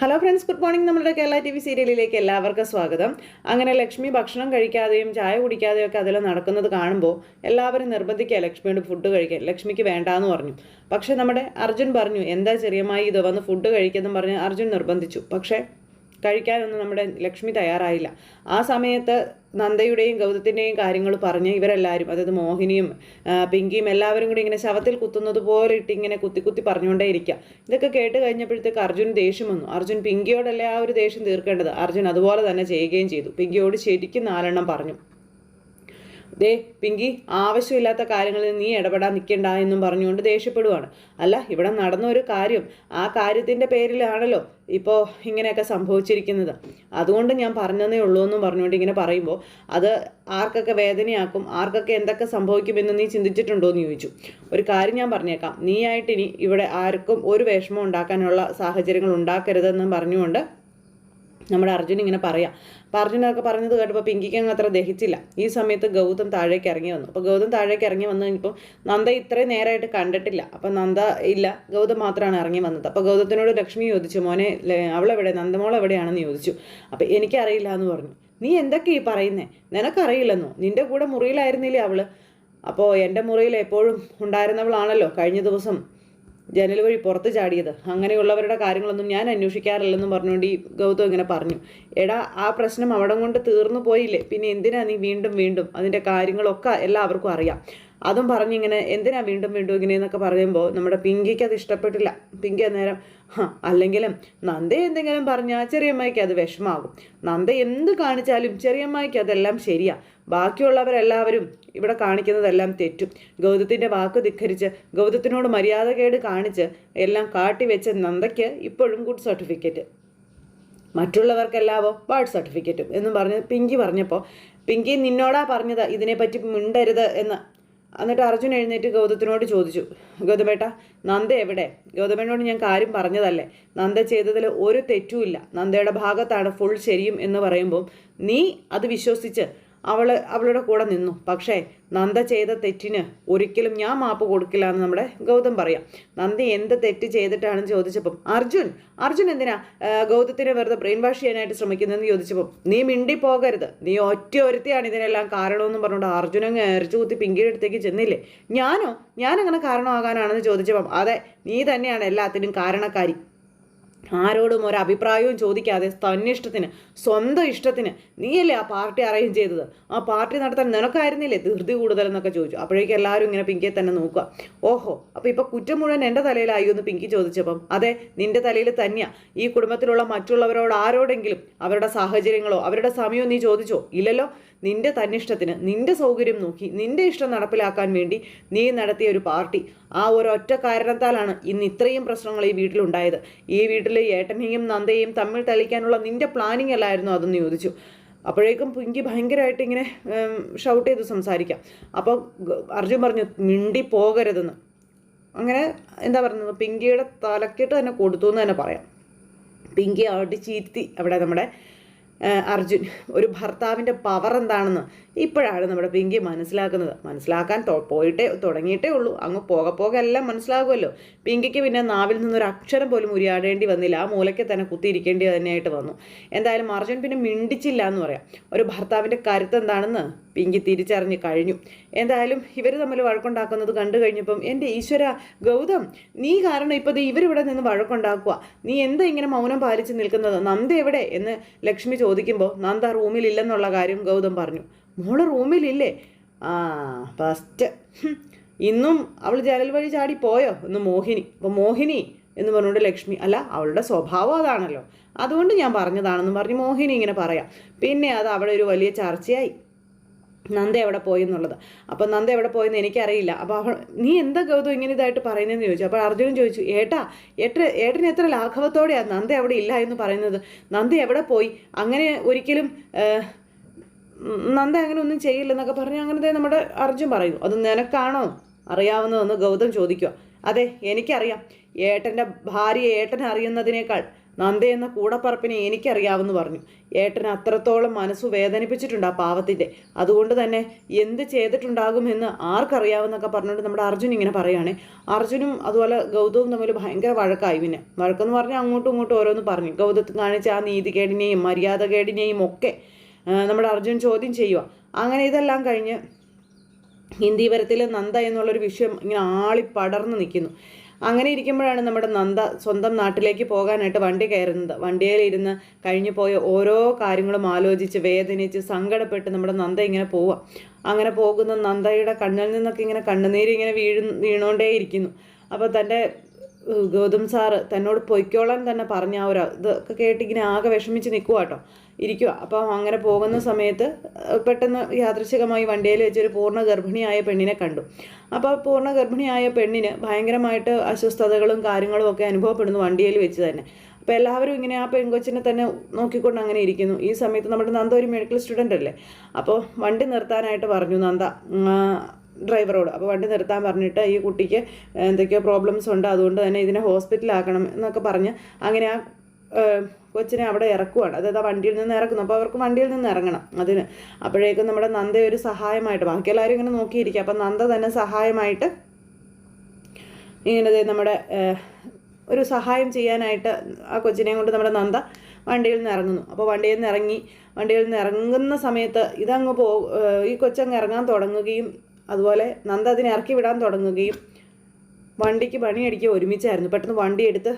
Hello friends good morning നമ്മുടെ Kerala T V സീരിയലിലേക്ക് എല്ലാവർക്കും സ്വാഗതം. അങ്ങനെ ലക്ഷ്മി ഭക്ഷണം കഴിക്കാതെയും ചായ കുടിക്കാതെയും ഒക്കെ അതിൽ നടക്കുന്നത് കാണുമ്പോൾ എല്ലാവരും നിർബന്ധിക്കുക ലക്ഷ്മിയോട് ഫുഡ് കഴിക്കാൻ. ലക്ഷ്മിക്ക് വേണ്ടാന്ന് പറഞ്ഞു. പക്ഷേ നമ്മുടെ അർജുൻ പറഞ്ഞു എന്താ ചെറിയമായി ഇത് വന്ന് ഫുഡ് കഴിക്കുന്നതെന്ന് പറഞ്ഞ് അർജുൻ നിർബന്ധിച്ചു. പക്ഷേ കഴിക്കാനൊന്നും നമ്മുടെ ലക്ഷ്മി തയ്യാറായില്ല. ആ സമയത്ത് നന്ദയുടെയും ഗൗതത്തിന്റെയും കാര്യങ്ങൾ പറഞ്ഞ് ഇവരെല്ലാവരും അതായത് മോഹിനിയും പിങ്കിയും എല്ലാവരും കൂടി ഇങ്ങനെ ശവത്തിൽ കുത്തുന്നത് പോലെ ഇട്ട് ഇങ്ങനെ കുത്തി കുത്തി പറഞ്ഞുകൊണ്ടേ ഇരിക്കുക ഇതൊക്കെ കേട്ട് കഴിഞ്ഞപ്പോഴത്തേക്ക് അർജുൻ ദേഷ്യം വന്നു. അർജുൻ പിങ്കിയോടല്ലേ ആ ഒരു ദേഷ്യം തീർക്കേണ്ടത്? അർജുൻ അതുപോലെ തന്നെ ചെയ്യുകയും ചെയ്തു. പിങ്കിയോട് ശരിക്കും നാലെണ്ണം പറഞ്ഞു. ദേ പിങ്കി ആവശ്യമില്ലാത്ത കാര്യങ്ങളിൽ നീ ഇടപെടാൻ നിൽക്കണ്ട എന്നും പറഞ്ഞുകൊണ്ട് ദേഷ്യപ്പെടുവാണ്. അല്ല ഇവിടെ നടന്ന ഒരു കാര്യം ആ കാര്യത്തിന്റെ പേരിലാണല്ലോ ഇപ്പോൾ ഇങ്ങനെയൊക്കെ സംഭവിച്ചിരിക്കുന്നത്. അതുകൊണ്ട് ഞാൻ പറഞ്ഞതേ ഉള്ളൂ എന്നും പറഞ്ഞുകൊണ്ട് ഇങ്ങനെ പറയുമ്പോൾ അത് ആർക്കൊക്കെ വേദനയാക്കും ആർക്കൊക്കെ എന്തൊക്കെ സംഭവിക്കുമെന്ന് നീ ചിന്തിച്ചിട്ടുണ്ടോ എന്ന് ചോദിച്ചു. ഒരു കാര്യം ഞാൻ പറഞ്ഞേക്കാം. നീയായിട്ട് ഇനി ഇവിടെ ആർക്കും ഒരു വിഷമം ഉണ്ടാക്കാനുള്ള സാഹചര്യങ്ങൾ ഉണ്ടാക്കരുതെന്നും പറഞ്ഞുകൊണ്ട് നമ്മുടെ അർജുൻ ഇങ്ങനെ പറയാം. അപ്പോൾ അർജുനൊക്കെ പറഞ്ഞത് കേട്ടപ്പോൾ പിങ്കിക്ക് അങ്ങ് അത്ര ദഹിച്ചില്ല. ഈ സമയത്ത് ഗൗതം താഴേക്ക് ഇറങ്ങി വന്നു. അപ്പോൾ ഗൗതം താഴേക്ക് ഇറങ്ങി വന്നു കഴിഞ്ഞപ്പോൾ നന്ദ ഇത്രയും നേരമായിട്ട് കണ്ടിട്ടില്ല. അപ്പോൾ നന്ദ ഇല്ല ഗൗതം മാത്രമാണ് ഇറങ്ങി വന്നത്. അപ്പോൾ ഗൗതത്തിനോട് ലക്ഷ്മി ചോദിച്ചു മോനെ അവളെവിടെ? നന്ദമോൾ എവിടെയാണെന്ന് ചോദിച്ചു. അപ്പോൾ എനിക്കറിയില്ല എന്ന് പറഞ്ഞു. നീ എന്തൊക്കെ ഈ പറയുന്നേ? നിനക്കറിയില്ലെന്നോ? നിന്റെ കൂടെ മുറിയിലായിരുന്നില്ലേ അവൾ അപ്പോൾ എന്റെ മുറിയിൽ എപ്പോഴും ഉണ്ടായിരുന്നവളാണല്ലോ കഴിഞ്ഞ ദിവസം. ജനൽ വഴി പുറത്ത് ചാടിയത്. അങ്ങനെയുള്ളവരുടെ കാര്യങ്ങളൊന്നും ഞാൻ അന്വേഷിക്കാറില്ലെന്നും പറഞ്ഞുകൊണ്ട് ഈ ഗൗതം ഇങ്ങനെ പറഞ്ഞു. എടാ ആ പ്രശ്നം അവിടെ കൊണ്ട് തീർന്നു പോയില്ലേ? പിന്നെ എന്തിനാ നീ വീണ്ടും വീണ്ടും അതിന്റെ കാര്യങ്ങളൊക്കെ എല്ലാവർക്കും അറിയാം. അതും പറഞ്ഞിങ്ങനെ എന്തിനാ വീണ്ടും വീണ്ടും ഇങ്ങനെയെന്നൊക്കെ പറയുമ്പോൾ നമ്മുടെ പിങ്കിക്ക് അത് ഇഷ്ടപ്പെട്ടില്ല. പിങ്കി അന്നേരം "ഹ, അല്ലെങ്കിലും നന്ദ എന്തെങ്കിലും പറഞ്ഞാൽ ചെറിയമ്മയ്ക്ക് അത് വിഷമാകും നന്ദ എന്ത് കാണിച്ചാലും ചെറിയമ്മയ്ക്ക് അതെല്ലാം ശരിയാ. ബാക്കിയുള്ളവരെല്ലാവരും ഇവിടെ കാണിക്കുന്നതെല്ലാം തെറ്റും. ഗൗതത്തിന്റെ വാക്ക് ധിഖരിച്ച് ഗൗതത്തിനോട് മര്യാദകേട് കാണിച്ച് എല്ലാം കാട്ടിവെച്ച നന്ദയ്ക്ക് ഇപ്പോഴും ഗുഡ് സർട്ടിഫിക്കറ്റ് മറ്റുള്ളവർക്കെല്ലാവോ ബാഡ് സർട്ടിഫിക്കറ്റും എന്നും പറഞ്ഞ് പിങ്കി പറഞ്ഞപ്പോൾ പിങ്കി നിന്നോടാ പറഞ്ഞത് ഇതിനെപ്പറ്റി മിണ്ടരുത് എന്ന്. എന്നിട്ട് അർജുൻ എഴുന്നേറ്റ് ഗൗതത്തിനോട് ചോദിച്ചു ഗൗതമേട്ട നന്ദ എവിടെ? ഗൗതമേനോട് ഞാൻ കാര്യം പറഞ്ഞതല്ലേ? നന്ദ ചെയ്തതിൽ ഒരു തെറ്റുമില്ല. നന്ദയുടെ ഭാഗത്താണ് ഫുൾ ശരിയും എന്ന് പറയുമ്പോൾ നീ അത് വിശ്വസിച്ച് അവൾ അവളുടെ കൂടെ നിന്നു. പക്ഷേ നന്ദ ചെയ്ത തെറ്റിന് ഒരിക്കലും ഞാൻ മാപ്പ് കൊടുക്കില്ല എന്ന് നമ്മുടെ ഗൗതം പറയാം. നന്ദി എന്ത് തെറ്റ് ചെയ്തിട്ടാണെന്ന് ചോദിച്ചപ്പം അർജുൻ അർജുൻ എന്തിനാ ഗൗതത്തിനെ വെറുതെ ബ്രെയിൻ വാഷ് ചെയ്യാനായിട്ട് ശ്രമിക്കുന്നതെന്ന് ചോദിച്ചപ്പം നീ മിണ്ടി പോകരുത് നീ ഒറ്റ ഒരുത്തിയാണ് ഇതിനെല്ലാം കാരണമെന്നും പറഞ്ഞുകൊണ്ട് അർജുനങ്ങ് എറിച്ചു കുത്തി പിങ്കിയുടെ അടുത്തേക്ക് ചെന്നില്ലേ? ഞാനോ? ഞാനങ്ങനെ കാരണമാകാനാണെന്ന് ചോദിച്ചപ്പം അതെ നീ തന്നെയാണ് എല്ലാത്തിനും കാരണക്കാരി. ആരോടും ഒരു അഭിപ്രായവും ചോദിക്കാതെ തന്നിഷ്ടത്തിന് സ്വന്തം ഇഷ്ടത്തിന് നീയല്ലേ ആ പാർട്ടി അറേഞ്ച് ചെയ്തത്? ആ പാർട്ടി നടത്താൻ നിനക്കായിരുന്നില്ലേ ധൃതി കൂടുതലെന്നൊക്കെ ചോദിച്ചു. അപ്പോഴേക്കും എല്ലാവരും ഇങ്ങനെ പിങ്കിയെ തന്നെ നോക്കുക. ഓഹോ അപ്പോൾ ഇപ്പോൾ കുറ്റം മുഴുവൻ എന്റെ തലയിലായി എന്ന് പിങ്കി ചോദിച്ചപ്പം അതെ നിന്റെ തലയിൽ തന്നെയാ. ഈ കുടുംബത്തിലുള്ള മറ്റുള്ളവരോട് ആരോടെങ്കിലും അവരുടെ സാഹചര്യങ്ങളോ അവരുടെ സമയമോ നീ ചോദിച്ചോ? ഇല്ലല്ലോ. നിന്റെ തന്നിഷ്ടത്തിന് നിന്റെ സൗകര്യം നോക്കി നിന്റെ ഇഷ്ടം നടപ്പിലാക്കാൻ വേണ്ടി നീ നടത്തിയ ഒരു പാർട്ടി. ആ ഒരൊറ്റ കാരണത്താലാണ് ഇന്ന് ഇത്രയും പ്രശ്നങ്ങൾ ഈ വീട്ടിലുണ്ടായത്. ഈ വീട്ടിൽ ഏട്ടനെയും നന്ദയെയും തമ്മിൽ തളിക്കാനുള്ള നിന്റെ പ്ലാനിങ് അല്ലായിരുന്നു അതെന്ന് ചോദിച്ചു. അപ്പോഴേക്കും പിങ്കി ഭയങ്കരമായിട്ട് ഇങ്ങനെ ഷൗട്ട് ചെയ്ത് സംസാരിക്കാം. അപ്പോൾ അർജുൻ പറഞ്ഞു മിണ്ടി പോകരുതെന്ന്. അങ്ങനെ എന്താ പറയുന്നത്? പിങ്കിയുടെ തലക്കിട്ട് തന്നെ കൊടുത്തു എന്ന് തന്നെ പറയാം. പിങ്കി അടിച്ചിരുത്തി അവിടെ നമ്മുടെ അർജുൻ ഒരു ഭർത്താവിന്റെ പവർ എന്താണെന്ന് ഇപ്പോഴാണ് നമ്മുടെ പിങ്കി മനസ്സിലാക്കുന്നത്. മനസ്സിലാക്കാൻ പോയിട്ടേ തുടങ്ങിയിട്ടേ ഉള്ളൂ. അങ്ങ് പോക പോകെ എല്ലാം മനസ്സിലാകുമല്ലോ. പിങ്കിക്ക് പിന്നെ നാവിൽ നിന്നൊരു അക്ഷരം പോലും ഉരിയാടേണ്ടി വന്നില്ല. ആ മൂലയ്ക്ക് തന്നെ കുത്തിയിരിക്കേണ്ടി തന്നെയായിട്ട് വന്നു. എന്തായാലും അർജുൻ പിന്നെ മിണ്ടിച്ചില്ല എന്ന് പറയാം. ഒരു ഭർത്താവിന്റെ കരുത്ത് എന്താണെന്ന് പിങ്കി തിരിച്ചറിഞ്ഞ് കഴിഞ്ഞു. എന്തായാലും ഇവർ തമ്മിൽ വഴക്കുണ്ടാക്കുന്നത് കണ്ടു കഴിഞ്ഞപ്പം എന്റെ ഈശ്വര ഗൗതം നീ കാരണം ഇപ്പോൾ ഇവരിവിടെ നിന്ന് വഴക്കുണ്ടാക്കുക. നീ എന്താ ഇങ്ങനെ മൗനം പാലിച്ച് നിൽക്കുന്നത്? നന്ദ എവിടെ? എന്ന് ലക്ഷ്മി ചോദിക്കുമ്പോൾ നന്ദ റൂമിലില്ലെന്നുള്ള കാര്യം ഗൗതം പറഞ്ഞു. മോൾ റൂമിലില്ലേ? ആ ഫസ്റ്റ്. ഇന്നും അവൾ ജനൽ വഴി ചാടി പോയോ? എന്ന് മോഹിനി. അപ്പോൾ മോഹിനി? എന്ന് പറഞ്ഞുകൊണ്ട് ലക്ഷ്മി. അല്ല അവളുടെ സ്വഭാവം അതാണല്ലോ. അതുകൊണ്ട് ഞാൻ പറഞ്ഞതാണെന്ന് പറഞ്ഞ് മോഹിനി ഇങ്ങനെ പറയാം. പിന്നെ അത് അവിടെ ഒരു വലിയ ചർച്ചയായി. നന്ദ എവിടെ പോയി എന്നുള്ളത്. അപ്പോൾ നന്ദ എവിടെ പോയെന്ന് എനിക്കറിയില്ല. അപ്പോൾ അവൾ നീ എന്താ ഗൗതം ഇങ്ങനെ ഇതായിട്ട് പറയുന്നതെന്ന് ചോദിച്ചു? അപ്പോൾ അർജുനൻ ചോദിച്ചു ഏട്ടാ ഏട്ട ഏട്ടന് എത്ര ലാഘവത്തോടെയാണ് നന്ദ അവിടെ ഇല്ല എന്ന് പറയുന്നത്? നന്ദ എവിടെ പോയി? അങ്ങനെ ഒരിക്കലും നന്ദ അങ്ങനെ ഒന്നും ചെയ്യില്ലെന്നൊക്കെ പറഞ്ഞ് അങ്ങനത്തെ നമ്മുടെ അർജുൻ പറയുന്നു. അത് നിനക്കാണോ അറിയാവുന്നതെന്ന് ഗൗതം ചോദിക്കുക അതെ എനിക്കറിയാം. ഏട്ടന്റെ ഭാര്യ ഏട്ടൻ അറിയുന്നതിനേക്കാൾ നന്ദ എന്ന കൂടപ്പറപ്പിനെ എനിക്കറിയാവെന്ന് പറഞ്ഞു. ഏട്ടൻ അത്രത്തോളം മനസ്സു വേദനിപ്പിച്ചിട്ടുണ്ട് ആ പാവത്തിന്റെ അതുകൊണ്ട് തന്നെ എന്ത് ചെയ്തിട്ടുണ്ടാകുമെന്ന് ആർക്കറിയാവുന്നൊക്കെ പറഞ്ഞുകൊണ്ട് നമ്മുടെ അർജുൻ ഇങ്ങനെ പറയുകയാണെ അർജുനും അതുപോലെ ഗൗതവും തമ്മിൽ ഭയങ്കര വഴക്കായി പിന്നെ. വഴക്കെന്ന് പറഞ്ഞാൽ അങ്ങോട്ടും ഇങ്ങോട്ടും ഓരോന്ന് പറഞ്ഞു. ഗൗതത്തിൽ കാണിച്ച ആ നീതികേടിനെയും മര്യാദകേടിനെയും ഒക്കെ നമ്മുടെ അർജുൻ ചോദ്യം ചെയ്യുക അങ്ങനെ ഇതെല്ലാം കഴിഞ്ഞ് ഹിന്ദീവരത്തിൽ നന്ദ എന്നുള്ളൊരു വിഷയം ഇങ്ങനെ ആളി പടർന്നു നിൽക്കുന്നു അങ്ങനെ ഇരിക്കുമ്പോഴാണ് നമ്മുടെ നന്ദ സ്വന്തം നാട്ടിലേക്ക് പോകാനായിട്ട് വണ്ടി കയറുന്നത്. വണ്ടിയിലിരുന്ന് കഴിഞ്ഞു പോയ ഓരോ കാര്യങ്ങളും ആലോചിച്ച് വേദനിച്ച് സങ്കടപ്പെട്ട് നമ്മുടെ നന്ദ ഇങ്ങനെ പോവുക അങ്ങനെ പോകുന്ന നന്ദയുടെ കണ്ണിൽ നിന്നൊക്കെ ഇങ്ങനെ കണ്ണുനീര് ഇങ്ങനെ വീഴു വീണുകൊണ്ടേയിരിക്കുന്നു. അപ്പോൾ തന്റെ ഗൗതം സാറ് തന്നോട് പൊയ്ക്കോളാൻ തന്നെ പറഞ്ഞ ആ ഒരു ഇതൊക്കെ കേട്ട് ഇങ്ങനെ ആകെ വിഷമിച്ച് നിൽക്കുക കേട്ടോ ഇരിക്കുക അപ്പോൾ അങ്ങനെ പോകുന്ന സമയത്ത് പെട്ടെന്ന് യാദൃശികമായി വണ്ടിയിൽ വെച്ചൊരു പൂർണ ഗർഭിണിയായ പെണ്ണിനെ കണ്ടു. അപ്പോൾ പൂർണ ഗർഭിണിയായ പെണ്ണിന് ഭയങ്കരമായിട്ട് അസ്വസ്ഥതകളും കാര്യങ്ങളും ഒക്കെ അനുഭവപ്പെടുന്നു വണ്ടിയിൽ വെച്ച് തന്നെ. അപ്പോൾ എല്ലാവരും ഇങ്ങനെ ആ പെൺകൊച്ചിനെ തന്നെ നോക്കിക്കൊണ്ട് അങ്ങനെ ഇരിക്കുന്നു. ഈ സമയത്ത് നമ്മുടെ നന്ദ ഒരു മെഡിക്കൽ സ്റ്റുഡന്റ് അല്ലേ? അപ്പോൾ വണ്ടി നിർത്താനായിട്ട് പറഞ്ഞു നന്ദ ഡ്രൈവറോട്. അപ്പോൾ വണ്ടി നിർത്താൻ പറഞ്ഞിട്ട് ഈ കുട്ടിക്ക് എന്തൊക്കെയോ പ്രോബ്ലംസ് ഉണ്ട്. അതുകൊണ്ട് തന്നെ ഇതിനെ ഹോസ്പിറ്റലാക്കണം എന്നൊക്കെ പറഞ്ഞ് അങ്ങനെ ആ കൊച്ചിനെ അവിടെ ഇറക്കുവാണ്. അതായത് ആ വണ്ടിയിൽ നിന്ന് ഇറക്കുന്നു. അപ്പോൾ അവർക്ക് വണ്ടിയിൽ നിന്ന് ഇറങ്ങണം അതിന്. അപ്പോഴേക്കും നമ്മുടെ നന്ദ ഒരു സഹായമായിട്ട് ബാക്കി എല്ലാവരും ഇങ്ങനെ നോക്കിയിരിക്കുക അപ്പം നന്ദ തന്നെ സഹായമായിട്ട് ഇങ്ങനെ നമ്മുടെ ഒരു സഹായം ചെയ്യാനായിട്ട് ആ കൊച്ചിനെയും കൊണ്ട് നമ്മുടെ നന്ദ വണ്ടിയിൽ നിന്ന് ഇറങ്ങുന്നു. അപ്പോൾ വണ്ടിയിൽ നിന്ന് ഇറങ്ങി വണ്ടിയിൽ നിന്ന് ഇറങ്ങുന്ന സമയത്ത് ഇതങ്ങ് പോ ഈ കൊച്ചങ്ങ് ഇറങ്ങാൻ തുടങ്ങുകയും അതുപോലെ നന്ദ അതിനെ ഇറക്കി വിടാൻ തുടങ്ങുകയും വണ്ടിക്ക് പണിയടിക്കുക ഒരുമിച്ചായിരുന്നു. പെട്ടെന്ന് വണ്ടി എടുത്ത്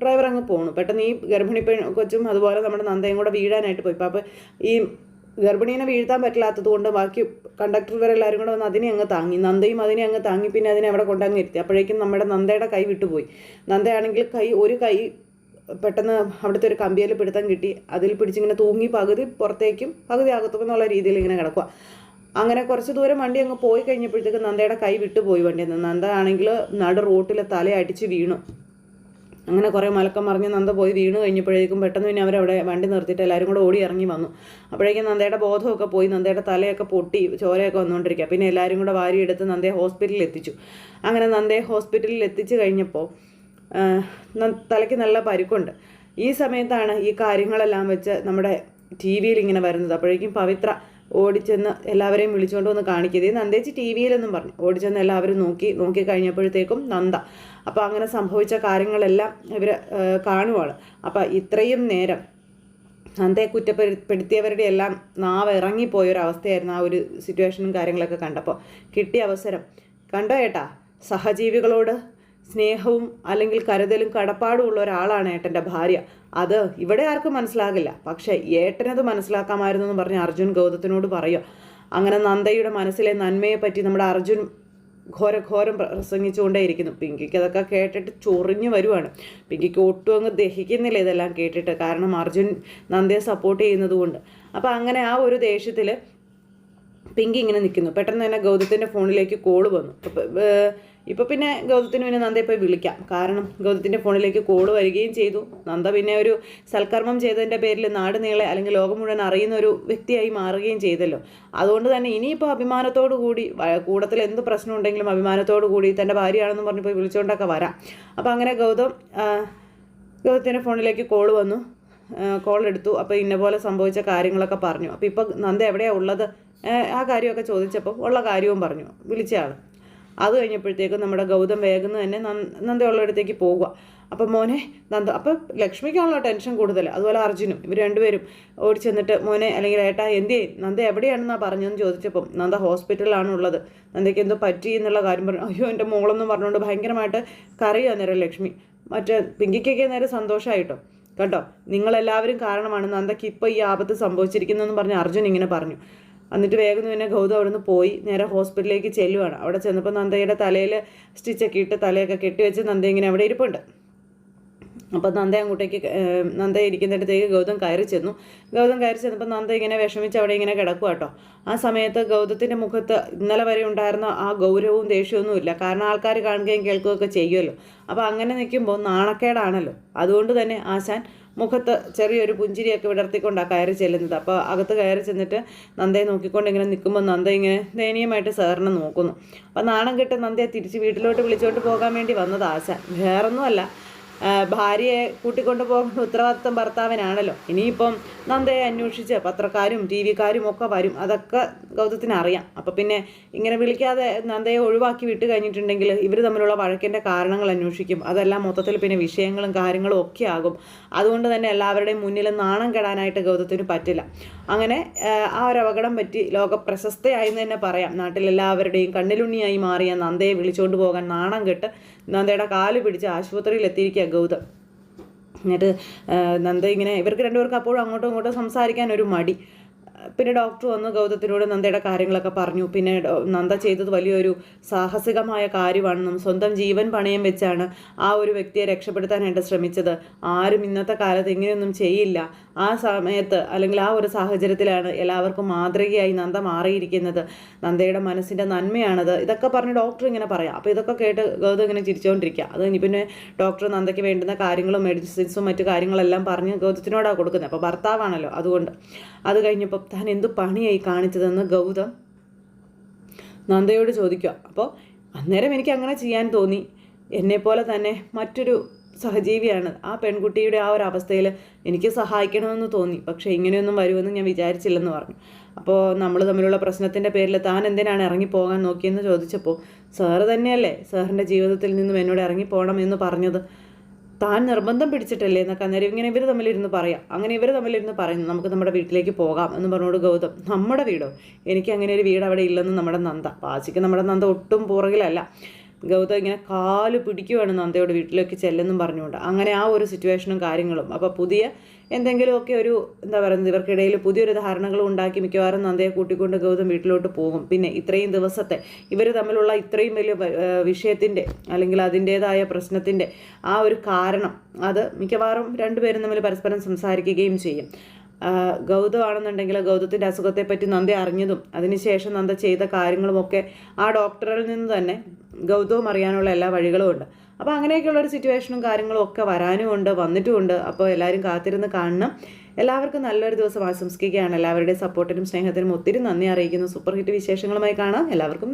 ഡ്രൈവർ അങ്ങ് പോണു. പെട്ടെന്ന് ഈ ഗർഭിണി പെൺ കൊച്ചും അതുപോലെ നമ്മുടെ നന്ദയും കൂടെ വീഴാനായിട്ട് പോയി. അപ്പോൾ ഈ ഗർഭിണീനെ വീഴ്ത്താൻ പറ്റില്ലാത്തത് കൊണ്ട് ബാക്കി കണ്ടക്ടർ ഇവരെല്ലാവരും കൂടെ വന്ന് അതിനെ അങ്ങ് താങ്ങി. നന്ദയും അതിനെ അങ്ങ് താങ്ങി. പിന്നെ അതിനെ അവിടെ കൊണ്ടങ്ങ് ഇരുത്തി. അപ്പോഴേക്കും നമ്മുടെ നന്ദയുടെ കൈ വിട്ടുപോയി. നന്ദയാണെങ്കിൽ കൈ ഒരു കൈ പെട്ടെന്ന് അവിടുത്തെ ഒരു കമ്പിയിൽ പിടുത്തം കിട്ടി. അതിൽ പിടിച്ചിങ്ങനെ തൂങ്ങി പകുതി പുറത്തേക്കും പകുതി അകത്തും എന്നുള്ള രീതിയിൽ ഇങ്ങനെ കിടക്കുക അങ്ങനെ കുറച്ച് ദൂരം വണ്ടി അങ്ങ് പോയി കഴിഞ്ഞപ്പോഴത്തേക്ക് നന്ദയുടെ കൈ വിട്ടുപോയി വണ്ടിയിൽ നിന്ന് നന്ദ ആണെങ്കിൽ നട റോട്ടിൽ തല അടിച്ച് വീണു. അങ്ങനെ കുറേ മലക്കം മറിഞ്ഞ് നന്ദ പോയി വീണ് കഴിഞ്ഞപ്പോഴേക്കും പെട്ടെന്ന് പിന്നെ അവരവിടെ വണ്ടി നിർത്തിയിട്ട് എല്ലാവരും കൂടെ ഓടി ഇറങ്ങി വന്നു. അപ്പോഴേക്കും നന്ദയുടെ ബോധമൊക്കെ പോയി നന്ദയുടെ തലയൊക്കെ പൊട്ടി ചോരയൊക്കെ വന്നുകൊണ്ടിരിക്കുക. പിന്നെ എല്ലാവരും കൂടെ വാരിയെടുത്ത് നന്ദയെ ഹോസ്പിറ്റലിൽ എത്തിച്ചു. അങ്ങനെ നന്ദയെ ഹോസ്പിറ്റലിൽ എത്തിച്ചു കഴിഞ്ഞപ്പോൾ തലയ്ക്ക് നല്ല പരുക്കുണ്ട്. ഈ സമയത്താണ് ഈ കാര്യങ്ങളെല്ലാം വെച്ച് നമ്മുടെ ടി വിയിൽ ഇങ്ങനെ വരുന്നത്. അപ്പോഴേക്കും പവിത്ര ഓടിച്ചെന്ന് എല്ലാവരെയും വിളിച്ചുകൊണ്ട് വന്ന് കാണിക്കുന്നത് നന്ദേച്ചി ടി വിയിലെന്നും പറഞ്ഞു. ഓടിച്ചെന്ന് എല്ലാവരും നോക്കി നോക്കി കഴിഞ്ഞപ്പോഴത്തേക്കും നന്ദ. അപ്പോൾ അങ്ങനെ സംഭവിച്ച കാര്യങ്ങളെല്ലാം ഇവർ കാണുവാണ്. അപ്പോൾ ഇത്രയും നേരം നന്ദയെ കുറ്റപ്പെടുത്തിയവരുടെ എല്ലാം നാവ് ഇറങ്ങിപ്പോയൊരവസ്ഥയായിരുന്നു ആ ഒരു സിറ്റുവേഷനും കാര്യങ്ങളൊക്കെ കണ്ടപ്പോൾ കിട്ടിയ അവസരം കണ്ടോ ഏട്ടാ സഹജീവികളോട് സ്നേഹവും അല്ലെങ്കിൽ കരുതലും കടപ്പാടും ഉള്ള ഒരാളാണ് ഏട്ടന്റെ ഭാര്യ. അത് ഇവിടെ ആർക്കും മനസ്സിലാകില്ല. പക്ഷേ ഏട്ടനത് മനസ്സിലാക്കാമായിരുന്നു എന്ന് പറഞ്ഞ് അർജുൻ ഗൗതത്തിനോട് പറയുക അങ്ങനെ നന്ദയുടെ മനസ്സിലെ നന്മയെ പറ്റി നമ്മുടെ അർജുൻ ഘോരഘോരം പ്രസംഗിച്ചുകൊണ്ടേയിരിക്കുന്നു. പിങ്കിക്ക് അതൊക്കെ കേട്ടിട്ട് ചൊറിഞ്ഞു വരുവാണ്. പിങ്കിക്ക് ഒട്ടും അങ്ങ് ദഹിക്കുന്നില്ല ഇതെല്ലാം കേട്ടിട്ട്. കാരണം അർജുൻ നന്ദയെ സപ്പോർട്ട് ചെയ്യുന്നത് കൊണ്ട് അപ്പോൾ അങ്ങനെ ആ ഒരു ദേഷ്യത്തിൽ പിങ്കി ഇങ്ങനെ നിൽക്കുന്നു. പെട്ടെന്ന് തന്നെ ഗൗതത്തിന്റെ ഫോണിലേക്ക് കോൾ വന്നു. ഇപ്പോൾ പിന്നെ ഗൗതത്തിന് പിന്നെ നന്ദയെ പോയി വിളിക്കാം. കാരണം ഗൗതത്തിന്റെ ഫോണിലേക്ക് കോൾ വരികയും ചെയ്തു. നന്ദ പിന്നെ ഒരു സൽക്കർമ്മം ചെയ്തതിന്റെ പേരിൽ നാട് നീളെ അല്ലെങ്കിൽ ലോകം മുഴുവൻ അറിയുന്ന ഒരു വ്യക്തിയായി മാറുകയും ചെയ്തല്ലോ. അതുകൊണ്ട് തന്നെ ഇനിയിപ്പോൾ അഭിമാനത്തോടു കൂടി കൂടത്തിൽ എന്ത് പ്രശ്നം ഉണ്ടെങ്കിലും അഭിമാനത്തോടു കൂടി തന്റെ ഭാര്യയാണെന്ന് പറഞ്ഞ് പോയി വിളിച്ചുകൊണ്ടൊക്കെ വരാം. അപ്പോൾ അങ്ങനെ ഗൗതം ഗൗതത്തിന്റെ ഫോണിലേക്ക് കോൾ വന്നു. കോൾ എടുത്തു. അപ്പോൾ ഇന്ന പോലെ സംഭവിച്ച കാര്യങ്ങളൊക്കെ പറഞ്ഞു. അപ്പോൾ ഇപ്പോൾ നന്ദ എവിടെയാണ് ഉള്ളത്? ആ കാര്യമൊക്കെ ചോദിച്ചപ്പോൾ ഉള്ള കാര്യവും പറഞ്ഞു. വിളിച്ച ആൾ അത് കഴിഞ്ഞപ്പോഴത്തേക്കും നമ്മുടെ ഗൗതം വേഗം തന്നെ നന്ദ ഉള്ള അടുത്തേക്ക് പോവുക അപ്പം മോനെ നന്ദ അപ്പം ലക്ഷ്മിക്കാണല്ലോ ടെൻഷൻ കൂടുതൽ. അതുപോലെ അർജുനും ഇവർ രണ്ടുപേരും ഓടി ചെന്നിട്ട് മോനെ അല്ലെങ്കിൽ ഏട്ടാ എന്തേ നന്ദ എവിടെയാണെന്നാ പറഞ്ഞതെന്ന് ചോദിച്ചപ്പം നന്ദ ഹോസ്പിറ്റലിലാണ് ഉള്ളത് നന്ദയ്ക്ക് എന്തോ പറ്റി എന്നുള്ള കാര്യം പറഞ്ഞു. അയ്യോ എന്റെ മോളെന്ന് പറഞ്ഞുകൊണ്ട് ഭയങ്കരമായിട്ട് കരയുക നേരം ലക്ഷ്മി. മറ്റേ പിങ്കിക്കൊക്കെ നേരെ സന്തോഷമായിട്ടോ കേട്ടോ നിങ്ങളെല്ലാവരും കാരണമാണ് നന്ദയ്ക്ക് ഇപ്പോൾ ഈ ആപത്ത് സംഭവിച്ചിരിക്കുന്നതെന്ന് പറഞ്ഞ് അർജുൻ ഇങ്ങനെ പറഞ്ഞു. എന്നിട്ട് വേഗം പിന്നെ ഗൗതം അവിടുന്ന് പോയി നേരെ ഹോസ്പിറ്റലിലേക്ക് ചെല്ലുവാണ്. അവിടെ ചെന്നപ്പോൾ നന്ദയുടെ തലയിൽ സ്റ്റിച്ചൊക്കെ ഇട്ട് തലയൊക്കെ കെട്ടിവെച്ച് നന്ദ ഇങ്ങനെ അവിടെ ഇരിപ്പുണ്ട്. അപ്പോൾ നന്ദ അങ്ങോട്ടേക്ക് നന്ദ ഇരിക്കുന്നിടത്തേക്ക് ഗൗതം കയറി ചെന്നു. ഗൗതം കയറി ചെന്നപ്പോൾ നന്ദ ഇങ്ങനെ വിഷമിച്ച് അവിടെ ഇങ്ങനെ കിടക്കുക കേട്ടോ ആ സമയത്ത് ഗൗതത്തിന്റെ മുഖത്ത് ഇന്നലെ വരെ ഉണ്ടായിരുന്ന ആ ഗൗരവവും ദേഷ്യമൊന്നുമില്ല കാരണം ആൾക്കാർ കാണുകയും കേൾക്കുകയൊക്കെ ചെയ്യുമല്ലോ അപ്പോൾ അങ്ങനെ നിൽക്കുമ്പോൾ നാണക്കേടാണല്ലോ. അതുകൊണ്ട് തന്നെ ആശാൻ മുഖത്ത് ചെറിയൊരു പുഞ്ചിരിയൊക്കെ വിടർത്തിക്കൊണ്ടാണ് കയറി ചെല്ലുന്നത്. അപ്പോൾ അകത്ത് കയറി ചെന്നിട്ട് നന്ദയെ നോക്കിക്കൊണ്ട് ഇങ്ങനെ നിൽക്കുമ്പോൾ നന്ദ ഇങ്ങനെ ദയനീയമായിട്ട് സാറിനെ നോക്കുന്നു. അപ്പോൾ നാണം കെട്ട് നന്ദയെ തിരിച്ച് വീട്ടിലോട്ട് വിളിച്ചോണ്ട് പോകാൻ വേണ്ടി വന്നത് ആശ. വേറൊന്നുമല്ല. ഭാര്യയെ കൂട്ടിക്കൊണ്ടു പോകുന്ന ഉത്തരവാദിത്വം ഭർത്താവിനാണല്ലോ. ഇനിയിപ്പം നന്ദയെ അന്വേഷിച്ച് പത്രക്കാരും ടി വിക്കാരും ഒക്കെ വരും. അതൊക്കെ ഗൗതത്തിന് അറിയാം. അപ്പം പിന്നെ ഇങ്ങനെ വിളിക്കാതെ നന്ദയെ ഒഴിവാക്കി വിട്ട് കഴിഞ്ഞിട്ടുണ്ടെങ്കിൽ ഇവർ തമ്മിലുള്ള വഴക്കിന്റെ കാരണങ്ങൾ അന്വേഷിക്കും. അതെല്ലാം മൊത്തത്തിൽ പിന്നെ വിഷയങ്ങളും കാര്യങ്ങളും ഒക്കെ ആകും. അതുകൊണ്ട് തന്നെ എല്ലാവരുടെയും മുന്നിൽ നാണം കെടാനായിട്ട് ഗൗതത്തിന് പറ്റില്ല. അങ്ങനെ ആ, ഒരു അപകടം പറ്റി ലോക പ്രശസ്തയായി എന്ന് തന്നെ പറയാം. നാട്ടിലെല്ലാവരുടെയും കണ്ണിലുണ്ണിയായി മാറിയ നന്ദയെ വിളിച്ചുകൊണ്ട് പോകാൻ നാണം കെട്ട് നന്ദയുടെ കാൽ പിടിച്ച് ആശുപത്രിയിൽ എത്തിയിരിക്കുക ഗൗതം. എന്നിട്ട് നന്ദ ഇങ്ങനെ ഇവർക്ക് രണ്ടുപേർക്ക് അപ്പോഴും അങ്ങോട്ടും ഇങ്ങോട്ടും സംസാരിക്കാൻ ഒരു മടി. പിന്നെ ഡോക്ടർ വന്ന് ഗൗതത്തിനോട് നന്ദയുടെ കാര്യങ്ങളൊക്കെ പറഞ്ഞു. പിന്നെ നന്ദ ചെയ്തത് വലിയൊരു സാഹസികമായ കാര്യമാണെന്നും സ്വന്തം ജീവൻ പണയം വെച്ചാണ് ആ ഒരു വ്യക്തിയെ രക്ഷപ്പെടുത്താനായിട്ട് ശ്രമിച്ചത്. ആരും ഇന്നത്തെ കാലത്ത് ഇങ്ങനെയൊന്നും ചെയ്യില്ല. ആ സമയത്ത് അല്ലെങ്കിൽ ആ ഒരു സാഹചര്യത്തിലാണ് എല്ലാവർക്കും മാതൃകയായി നന്ദ മാറിയിരിക്കുന്നത്. നന്ദയുടെ മനസ്സിന്റെ നന്മയാണത്. ഇതൊക്കെ പറഞ്ഞ് ഡോക്ടർ ഇങ്ങനെ പറയാം. അപ്പോൾ ഇതൊക്കെ കേട്ട് ഗൗതം ഇങ്ങനെ ചിരിച്ചുകൊണ്ടിരിക്കുക അത് ഇനി പിന്നെ ഡോക്ടർ നന്ദയ്ക്ക് വേണ്ടുന്ന കാര്യങ്ങളും മെഡിസിൻസും മറ്റു കാര്യങ്ങളെല്ലാം പറഞ്ഞ് ഗൗതത്തിനോടാണ് കൊടുക്കുന്നത് അപ്പോൾ ഭർത്താവാണല്ലോ അതുകൊണ്ട്. അത് കഴിഞ്ഞപ്പോൾ താൻ എന്ത് പണിയായി കാണിച്ചതെന്ന് ഗൗതം നന്ദയോട് ചോദിക്കുക. അപ്പോൾ അന്നേരം എനിക്ക് അങ്ങനെ ചെയ്യാൻ തോന്നി. എന്നെപ്പോലെ തന്നെ മറ്റൊരു സഹജീവിയാണ്. ആ പെൺകുട്ടിയുടെ ആ ഒരു അവസ്ഥയിൽ എനിക്ക് സഹായിക്കണമെന്ന് തോന്നി. പക്ഷേ ഇങ്ങനെയൊന്നും വരുമെന്ന് ഞാൻ വിചാരിച്ചില്ലെന്ന് പറഞ്ഞു. അപ്പോൾ നമ്മൾ തമ്മിലുള്ള പ്രശ്നത്തിന്റെ പേരിൽ താൻ എന്തിനാണ് ഇറങ്ങിപ്പോകാൻ നോക്കിയെന്ന് ചോദിച്ചപ്പോൾ സാറ് തന്നെയല്ലേ സാറിന്റെ ജീവിതത്തിൽ നിന്നും എന്നോട് ഇറങ്ങിപ്പോകണം എന്ന് പറഞ്ഞത്? താൻ നിർബന്ധം പിടിച്ചിട്ടല്ലേ എന്നൊക്കെ അന്നേരം ഇങ്ങനെ ഇവർ തമ്മിലിരുന്ന് പറയാം. അങ്ങനെ ഇവർ തമ്മിലിരുന്ന് പറയുന്നു നമുക്ക് നമ്മുടെ വീട്ടിലേക്ക് പോകാം എന്ന് പറഞ്ഞോട് ഗൗതം. നമ്മുടെ വീടോ? എനിക്ക് അങ്ങനെ ഒരു വീട് അവിടെ ഇല്ലെന്ന് നമ്മുടെ നന്ദ. പാച്ചിക്ക് നമ്മുടെ നന്ദ ഒട്ടും പുറകിലല്ല. ഗൗതം ഇങ്ങനെ കാൽ പിടിക്കുവാണ് നന്ദയോട് വീട്ടിലേക്ക് ചെല്ലെന്നും പറഞ്ഞുകൊണ്ട്. അങ്ങനെ ആ ഒരു സിറ്റുവേഷനും കാര്യങ്ങളും. അപ്പോൾ പുതിയ എന്തെങ്കിലുമൊക്കെ ഒരു എന്താ പറയുന്നത് ഇവർക്കിടയിൽ പുതിയൊരു ധാരണകൾ ഉണ്ടാക്കി മിക്കവാറും നന്ദയെ കൂട്ടിക്കൊണ്ട് ഗൗതം വീട്ടിലോട്ട് പോകും. പിന്നെ ഇത്രയും ദിവസത്തെ ഇവർ തമ്മിലുള്ള ഇത്രയും വലിയ വിഷയത്തിന്റെ അല്ലെങ്കിൽ അതിന്റേതായ പ്രശ്നത്തിന്റെ ആ ഒരു കാരണം അത് മിക്കവാറും രണ്ടുപേരും തമ്മിൽ പരസ്പരം സംസാരിക്കുകയും ചെയ്യും. ഗൗതമാണെന്നുണ്ടെങ്കിൽ ഗൗതത്തിന്റെ അസുഖത്തെപ്പറ്റി നന്ദി അറിഞ്ഞതും അതിനുശേഷം നന്ദ ചെയ്ത കാര്യങ്ങളുമൊക്കെ ആ ഡോക്ടറിൽ നിന്ന് തന്നെ ഗൗതവും അറിയാനുള്ള എല്ലാ വഴികളും ഉണ്ട്. അപ്പോൾ അങ്ങനെയൊക്കെയുള്ള ഒരു സിറ്റുവേഷനും കാര്യങ്ങളും ഒക്കെ വരാനും ഉണ്ട് വന്നിട്ടുമുണ്ട് അപ്പോൾ എല്ലാവരും കാത്തിരുന്ന് കാണണം. എല്ലാവർക്കും നല്ലൊരു ദിവസം ആശംസിക്കുകയാണ്. എല്ലാവരുടെയും സപ്പോർട്ടിനും സ്നേഹത്തിനും ഒത്തിരി നന്ദി അറിയിക്കുന്നു. സൂപ്പർ ഹിറ്റ് വിശേഷങ്ങളുമായി കാണാം. എല്ലാവർക്കും